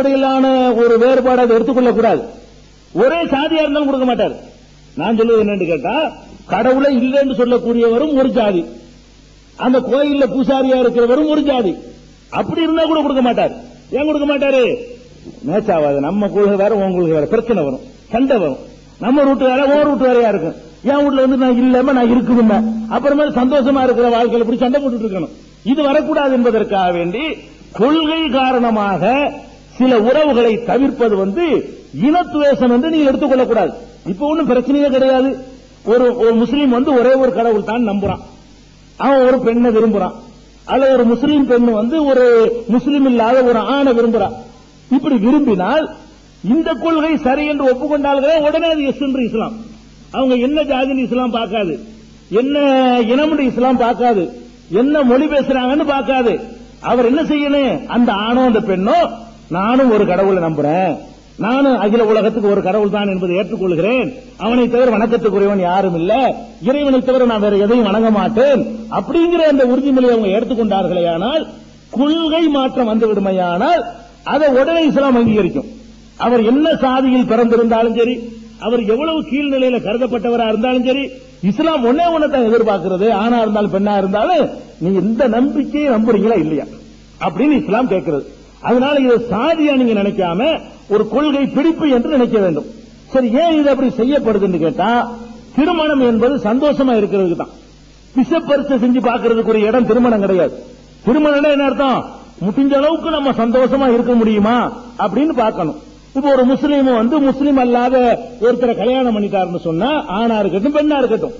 அடிப்படையிலான ஒரு வேறுபாடு அதை எடுத்துக்கொள்ள கூடாது ஒரே சாதியா இருந்தாலும் கொடுக்க மாட்டார். நான் சொல்லுவது என்னன்னு கேட்டா கடவுளை இல்லைன்னு சொல்லக்கூடியவரும் ஒரு ஜாதி. அந்த கோயில்ல பூசாரியா இருக்கிறவரும் ஒரு ஜாதி. அப்படி இருந்தா கூட கொடுக்க மாட்டார். ஏன் கொடுக்க மாட்டாரு? மேட்ச் ஆகாது நம்ம கொள்கை வேற உன் கொள்கை வேற. பிரச்சனை வரும். சண்டை வரும். நம்ம ரூட்டு வேற ஓ ரூட்டு வேறையா இருக்கும். என் வீட்டுல வந்து நான் இல்லாம நான் இருக்குதுமே அப்புறமே சந்தோஷமா இருக்கிற வாழ்க்கையில இப்படி சண்டை போட்டுட்டு இருக்கணும். இது வரக்கூடாது என்பதற்காக வேண்டி கொள்கை காரணமாக சில உறவுகளை தவிர்ப்பது வந்து இனத்துவேசம் என்று நீங்க எடுத்துக்கொள்ளக்கூடாது. இப்ப ஒண்ணும் பிரச்சனையே கிடையாது. ஒரு ஒரு முஸ்லீம் வந்து ஒரே ஒரு கடவுள் தான் நம்புறான். அவன் ஒரு பெண்ணை விரும்புறான். அல்ல ஒரு முஸ்லீம் பெண் வந்து ஒரு முஸ்லீம் இல்லாத ஒரு ஆணை விரும்புறான். இப்படி விரும்பினால் இந்த கொள்கை சரி என்று ஒப்புக்கொண்டால்களே உடனே அது எஸ் என்று இஸ்லாம். அவங்க என்ன ஜாதின்னு இஸ்லாம் பார்க்காது. என்ன இனம்னு இஸ்லாம் பார்க்காது. என்ன மொழி பேசுறாங்கன்னு பார்க்காது. அவர் என்ன செய்யணும்? அந்த ஆணோ அந்த பெண்ணோ நானும் ஒரு கடவுளை நம்புறேன். நானும் அகில உலகத்துக்கு ஒரு கடவுள் தான் என்பதை ஏற்றுக்கொள்கிறேன். அவனை தவிர வணக்கத்துக்குரியவன் யாரும் இல்ல. இறைவனை தவிர நான் வேற எதையும் வணங்க மாட்டேன். அப்படிங்கிற அந்த உறுதிமொழியை அவங்க எடுத்துக்கொண்டார்களே ஆனால் கொள்கை மாற்றம் வந்து விடுமையானால் அதை உடனே இஸ்லாம் அங்கீகரிக்கும். அவர் என்ன சாதியில் பிறந்திருந்தாலும் சரி அவர் எவ்வளவு கீழ்நிலையில கருதப்பட்டவரா இருந்தாலும் சரி இஸ்லாம் ஒன்னே ஒண்ணு தான் எதிர்பார்க்கிறது. ஆணா இருந்தாலும் பெண்ணா இருந்தாலும் நீ இந்த நம்பிக்கையை நம்புறீங்களா இல்லையா? அப்படின்னு இஸ்லாம் கேட்கிறது. அதனால இதை சாதியா நீங்க நினைக்காம ஒரு கொள்கை பிடிப்பு என்று நினைக்க வேண்டும். சரி ஏன் இது அப்படி செய்யப்படுதுன்னு கேட்டா திருமணம் என்பது சந்தோஷமா இருக்கிறதுக்கு தான். விஷப்பரிசை செஞ்சு பாக்குறதுக்கு ஒரு இடம் திருமணம் கிடையாது. திருமணம் என்ன அர்த்தம்? முடிஞ்ச அளவுக்கு நம்ம சந்தோஷமா இருக்க முடியுமா அப்படின்னு பார்க்கணும். இப்ப ஒரு முஸ்லீம் வந்து முஸ்லீம் அல்லாத ஒருத்தரை கல்யாணம் பண்ணிட்டாருன்னு சொன்னா ஆணா இருக்கட்டும் பெண்ணா இருக்கட்டும்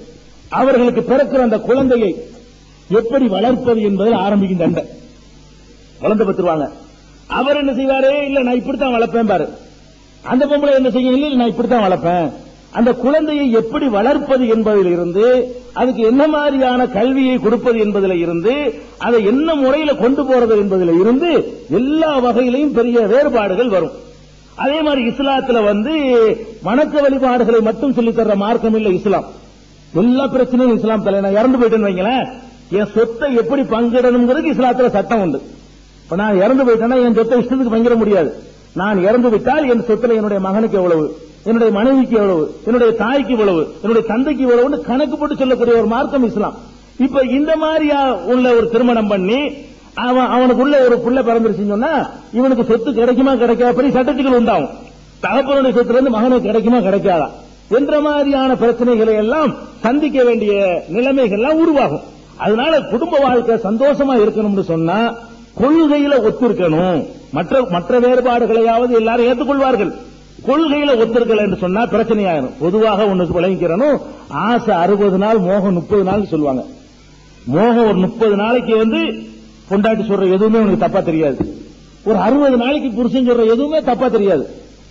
அவர்களுக்கு பிறக்கிற அந்த குழந்தையை எப்படி வளர்ப்பது என்பதில் ஆரம்பிக்கும் தண்டை. குழந்தை பெற்றுவாங்க அவர் என்ன செய்வாரு? இல்ல நான் இப்படித்தான் வளர்ப்பேன் பாரு. அந்த பொம்பளை என்ன செய்யும்? இல்ல நான் இப்படித்தான் வளர்ப்பேன். அந்த குழந்தையை எப்படி வளர்ப்பது என்பதில் இருந்து அதுக்கு என்ன மாதிரியான கல்வியை கொடுப்பது என்பதில் இருந்து அதை என்ன முறையில கொண்டு போறது என்பதில் இருந்து எல்லா வகையிலையும் பெரிய வேறுபாடுகள் வரும். அதே மாதிரி இஸ்லாத்துல வந்து வணக்க வழிபாடுகளை மட்டும் சொல்லித் தர்ற மார்க்கம் இல்ல இஸ்லாம். எல்லா பிரச்சனையும் இஸ்லாம் தலை நான் இறந்து போயிட்டேன்னு வைங்களேன். என் சொத்தை எப்படி பங்கிடணுங்கிறது இஸ்லாத்துல சட்டம் உண்டு. இப்ப நான் இறந்து போயிட்டேன்னா என் சொத்தை இஷ்டத்துக்கு பங்கிட முடியாது. நான் இறந்து விட்டால் என் சொத்துல என்னுடைய மகனுக்கு எவ்வளவு என்னுடைய மனைவிக்கு எவ்வளவு என்னுடைய தாய்க்கு இவ்வளவு என்னுடைய தந்தைக்கு இவ்வளவுன்னு கணக்கு போட்டு சொல்லக்கூடிய ஒரு மார்க்கம் இஸ்லாம். இப்ப இந்த மாதிரியா உள்ள ஒரு திருமணம் பண்ணி அவன் அவனுக்குள்ள ஒரு புள்ள பிறந்துருச்சுன்னு சொன்னா இவனுக்கு சொத்து கிடைக்குமா கிடைக்காத? பெரிய சட்டத்துக்கள் உண்டாகும். தகப்பனுடைய சொத்துல இருந்து மகனுக்கு கிடைக்குமா கிடைக்காதா? என்ற மாதிரியான பிரச்சனைகளை எல்லாம் சந்திக்க வேண்டிய நிலைமைகள்லாம் உருவாகும். அதனால குடும்ப வாழ்க்கை சந்தோஷமா இருக்கணும்னு சொன்னா கொள்கையில ஒத்திருக்கணும். மற்ற மற்ற வேறுபாடுகளையாவது எல்லாரும் ஏற்றுக்கொள்வார்கள். கொள்கையில ஒத்திருக்கல என்று சொன்னா பிரச்சனையாயிரும். பொதுவாக ஒண்ணுக்கு விளங்கிக்கிறனும். ஆசை அறுபது நாள் மோகம் முப்பது நாள் சொல்லுவாங்க. மோகம் ஒரு முப்பது நாளைக்கு வந்து பொண்டாட்டி சொல்ற எதுவுமே உனக்கு தப்பா தெரியாது. ஒரு அறுபது நாளைக்கு புருஷன் சொல்ற எதுவுமே தப்பா தெரியாது.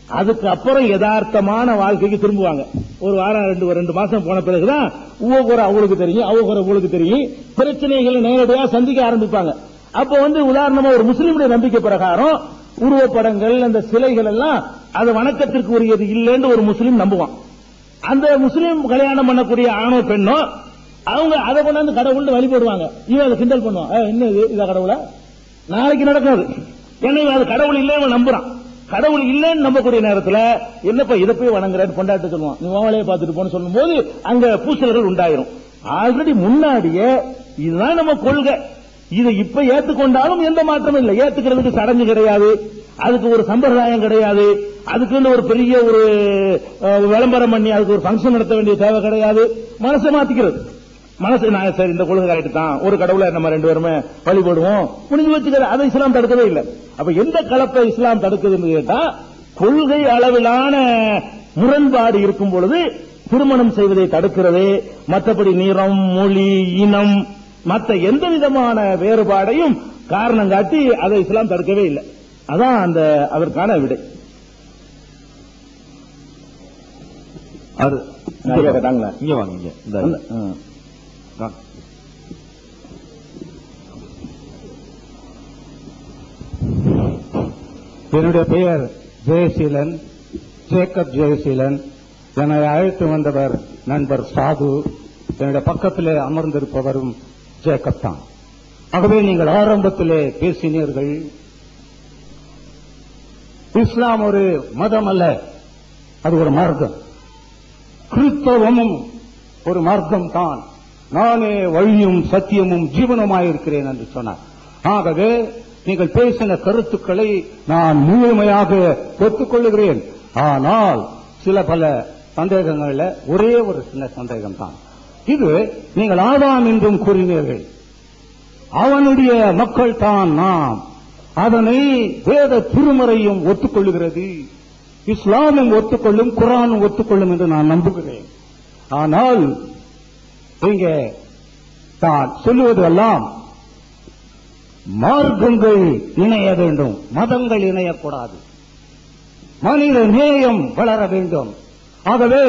அதுக்கு அப்புறம் யதார்த்தமான வாழ்க்கைக்கு திரும்புவாங்க. ஒரு வாரம் ரெண்டு ரெண்டு மாசம் போன பிறகுதான் ஒவ்வொரு குறை அவங்களுக்கு தெரியும் அவ குறை தெரியும். பிரச்சனைகளை நேரடியாக சந்திக்க ஆரம்பிப்பாங்க. அப்ப வந்து உதாரணமா ஒரு முஸ்லீமுடைய நம்பிக்கை பிரகாரம் உருவப்படங்கள் அந்த சிலைகள் எல்லாம் அது வணக்கத்திற்கு உரியது இல்லைன்னு ஒரு முஸ்லீம் நம்புவான். அந்த முஸ்லீம் கல்யாணம் பண்ணக்கூடிய ஆணோ பெண்ணோ அவங்க அதை கொண்டாந்து கடவுள்னு வழிபடுவாங்க இவன் அதை கிண்டல் பண்ணுவான். என்ன இதா? இத கடவுளா? நாளைக்கு நடக்காது. ஏன்னா இவன் அது கடவுள் இல்லை அவன் நம்புறான். கடவுள் இல்லைன்னு நம்பக்கூடிய நேரத்தில் என்னப்பா இதை போய் வணங்குறேன்னு கொண்டாட்டு சொல்லுவான். நீ உங்களையே பார்த்துட்டு போன்னு சொல்லும் போது அங்க பூசல்கள் உண்டாயிரும். ஆல்ரெடி முன்னாடியே இதுதான் நம்ம கொள்கை. இதை இப்ப ஏத்துக்கொண்டாலும் எந்த மாற்றமும் இல்லை. ஏத்துக்கிறதுக்கு சடங்கு கிடையாது. அதுக்கு ஒரு சம்பிரதாயம் கிடையாது. அதுக்குன்னு ஒரு பெரிய ஒரு விளம்பரம் பண்ணி அதுக்கு ஒரு ஃபங்க்ஷன் நடத்த வேண்டிய தேவை கிடையாது. மனசை மாத்திக்கிறது. மனசு நான் சரி இந்த கொள்கை கரெக்ட் தான். ஒரு கடவுளை நம்ம ரெண்டு பேருமே வழிபடுவோம் முடிஞ்சு வச்சுக்கிற அதை இஸ்லாம் தடுக்கவே இல்லை. அப்ப எந்த கலப்பை இஸ்லாம் தடுக்குதுன்னு கேட்டா கொள்கை அளவிலான முரண்பாடு இருக்கும் பொழுது திருமணம் செய்வதை தடுக்கிறது. மற்றபடி நிறம் மொழி இனம் மற்ற எந்த விதமான வேறுபாடையும் காரணம் காட்டி அதை இஸ்லாம் தடுக்கவே இல்லை. அதான் அந்த அதற்கான விடை. அது? இங்க. வாங்க. என்னுடைய பெயர் ஜெயசீலன் ஜேக்கப் ஜெயசீலன். என்னை அழைத்து வந்தவர் நண்பர் சாது. என்னுடைய பக்கத்திலே அமர்ந்திருப்பவரும் ஜேக்கப்தான். ஆகவே நீங்கள் ஆரம்பத்திலே பேசினீர்கள். இஸ்லாம் ஒரு மதம் அல்ல அது ஒரு மார்க்கம். கிறிஸ்தவமும் ஒரு மார்க்கம் தான் நானே வழியும் சத்தியமும் ஜீவனமாயிருக்கிறேன் என்று சொன்னார். ஆகவே நீங்கள் பேசின கருத்துக்களை நான் முழுமையாக ஒத்துக்கொள்ளுகிறேன். ஆனால் சில பல சந்தேகங்கள்ல ஒரே ஒரு சின்ன சந்தேகம் தான் இது நீங்கள் ஆதாம் என்றும் கூறினீர்கள். அவனுடைய மக்கள் தான் நாம். அதனை வேத திருமறையும் ஒத்துக்கொள்ளுகிறது. இஸ்லாமும் ஒத்துக்கொள்ளும் குரானும் ஒத்துக்கொள்ளும் என்று நான் நம்புகிறேன். ஆனால் இங்கே தான் சொல்லுவதெல்லாம் மார்க்கங்கள் இணைய வேண்டும். மதங்கள் இணையக்கூடாது. மனித நேயம் வளர வேண்டும். ஆகவே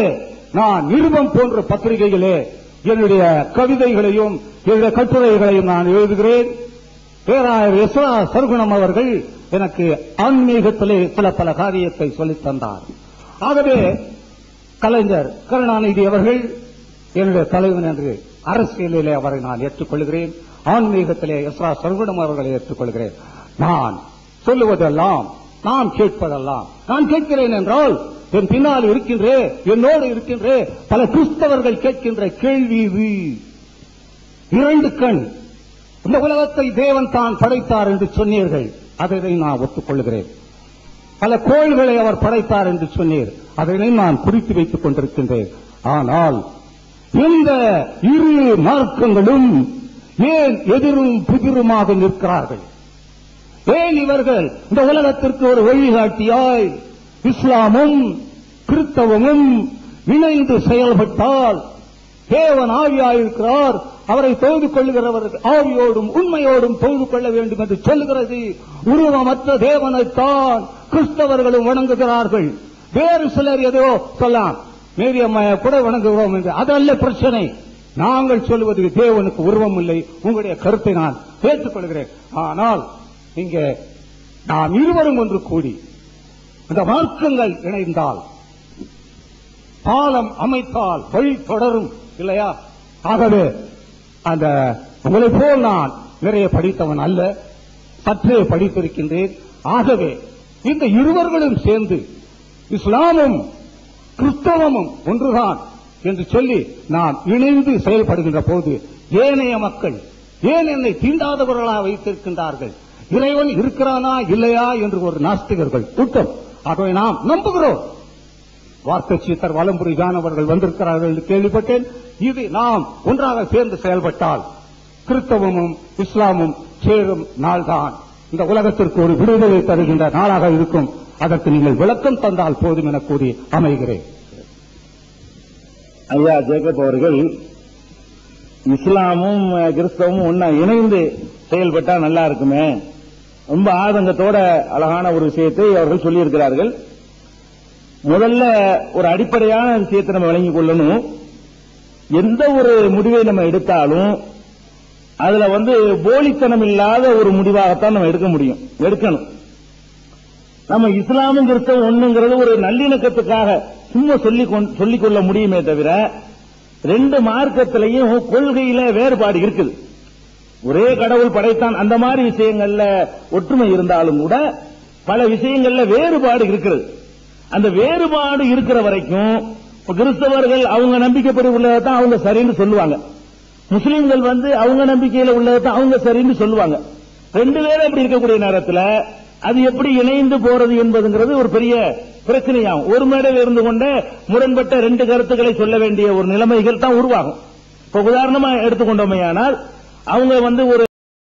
நான் நிருபம் போன்ற பத்திரிகைகளே என்னுடைய கவிதைகளையும் என்னுடைய கட்டுரைகளையும் நான் எழுதுகிறேன். பேராயர் எஸ்ரா சர்குணம் அவர்கள் எனக்கு ஆன்மீகத்திலே சில பல காரியத்தை சொல்லித் தந்தார். ஆகவே கலைஞர் கருணாநிதி அவர்கள் என்னுடைய தலைவன் என்று அரசியலிலே அவரை நான் ஏற்றுக்கொள்கிறேன். ஆன்மீகத்திலே எஸ்ரா சர்குணம் அவர்களை ஏற்றுக்கொள்கிறேன். நான் சொல்லுவதெல்லாம் நான் கேட்பதெல்லாம். நான் கேட்கிறேன் என்றால் என் பின்னால் இருக்கின்றே என்னோடு இருக்கின்றே பல கிறிஸ்தவர்கள் கேட்கின்ற கேள்வி இது. இரண்டு கண். இந்த உலகத்தை தேவன் தான் படைத்தார் என்று சொன்னீர்கள். அதை நான் ஒத்துக்கொள்கிறேன். பல கோள்களை அவர் படைத்தார் என்று சொன்னீர். அதனை நான் குறித்து வைத்துக் கொண்டிருக்கின்றேன். ஆனால் இந்த இரு மார்க்கங்களும் ஏன் எதிரும் புதிருமாக நிற்கிறார்கள்? ஏன் இவர்கள். இந்த உலகத்திற்கு ஒரு வழிகாட்டியாய் இஸ்லாமும் கிறிஸ்தவமும் இணைந்து செயல்பட்டால் தேவன் ஆவியாயிருக்கிறார். அவரை தொழுது கொள்ளுகிறவர்கள் ஆவியோடும் உண்மையோடும் தொழுது கொள்ள வேண்டும் என்று சொல்லுகிறது. உருவமற்ற தேவனைத்தான் கிறிஸ்தவர்களும் வணங்குகிறார்கள். வேறு சிலர் எதோ சொல்லலாம். மேரி அம்மையை கூட வணங்குகிறோம் என்று. அதல்ல பிரச்சனை. நாங்கள் சொல்லுவது தேவனுக்கு உருவம் இல்லை. உங்களுடைய கருத்தை நான் ஏற்றுக்கொள்கிறேன். ஆனால் இங்கே நாம் இருவரும் ஒன்று கூடி இந்த மார்க்கங்கள் இணைந்தால் பாலம் அமைத்தால் வழி தொடரும் இல்லையா? ஆகவே அந்த உங்களை போல் நான் நிறைய படித்தவன் அல்ல சற்றே படித்திருக்கின்றேன். ஆகவே இந்த இருவர்களும் சேர்ந்து இஸ்லாமும் கிறிஸ்தவமும் ஒன்றுதான் என்று சொல்லி நாம் இணைந்து செயல்படுகின்ற போது ஏனைய மக்கள் ஏன் என்னை தீண்டாதவர்களாக வைத்திருக்கின்றார்கள்? இறைவன் இருக்கிறானா இல்லையா என்று ஒரு நாஸ்திகர்கள் கூட்டம். ஆகவே நாம் நம்புகிறோம். வார்த்தை சீத்தர் வலம்புரி அவர்கள் வந்திருக்கிறார்கள் என்று கேள்விப்பட்டேன். இது நாம் ஒன்றாக சேர்ந்து செயல்பட்டால் கிறிஸ்தவமும் இஸ்லாமும் சேரும் நாள்தான். இந்த உலகத்திற்கு ஒரு விடுதலை தருகின்ற நாளாக இருக்கும். அதற்கு நீங்கள் விளக்கம் தந்தால் போதும் என கூறி அமைகிறேன். ஐயா ஜேக்கப் அவர்கள் இஸ்லாமும் கிறிஸ்தவமும் ஒன்னா இணைந்து செயல்பட்டா நல்லா இருக்குமே? ரொம்ப ஆதங்கத்தோட அழகான ஒரு விஷயத்தை அவர்கள் சொல்லியிருக்கிறார்கள். முதல்ல ஒரு அடிப்படையான விஷயத்தை நம்ம விளங்கிக் கொள்ளணும். எந்த ஒரு முடிவை நம்ம எடுத்தாலும் அதுல வந்து போலித்தனம் இல்லாத ஒரு முடிவாகத்தான் நம்ம எடுக்க முடியும். எடுக்கணும். நம்ம இஸ்லாமும் கிறிஸ்தவம் ஒண்ணுங்கிறது ஒரு நல்லிணக்கத்துக்காக சும்மா சொல்லி சொல்லிக் கொள்ள முடியுமே தவிர ரெண்டு மார்க்கத்திலையும் கொள்கையில வேறுபாடு இருக்குது. ஒரே கடவுள் படைத்தான் அந்த மாதிரி விஷயங்கள்ல ஒற்றுமை இருந்தாலும் கூட பல விஷயங்கள்ல வேறுபாடு இருக்கிறது. அந்த வேறுபாடு இருக்கிற வரைக்கும் கிறிஸ்தவர்கள் அவங்க நம்பிக்கைப்படி உள்ளதான் அவங்க சரின்னு சொல்லுவாங்க. முஸ்லீம்கள் வந்து அவங்க நம்பிக்கையில உள்ளதான் அவங்க சரின்னு சொல்லுவாங்க. ரெண்டு பேரும் அப்படி இருக்கக்கூடிய நேரத்துல அது எப்படி இணைந்து போறது என்பதுங்கிறது ஒரு பெரிய பிரச்சனையாகும். ஒரு மேடையில் இருந்து கொண்ட முரண்பட்ட ரெண்டு கருத்துக்களை சொல்ல வேண்டிய ஒரு நிலைமைகள் தான் உருவாகும். இப்ப உதாரணமா எடுத்துக்கொண்டோமையானால் அவங்க வந்து ஒரு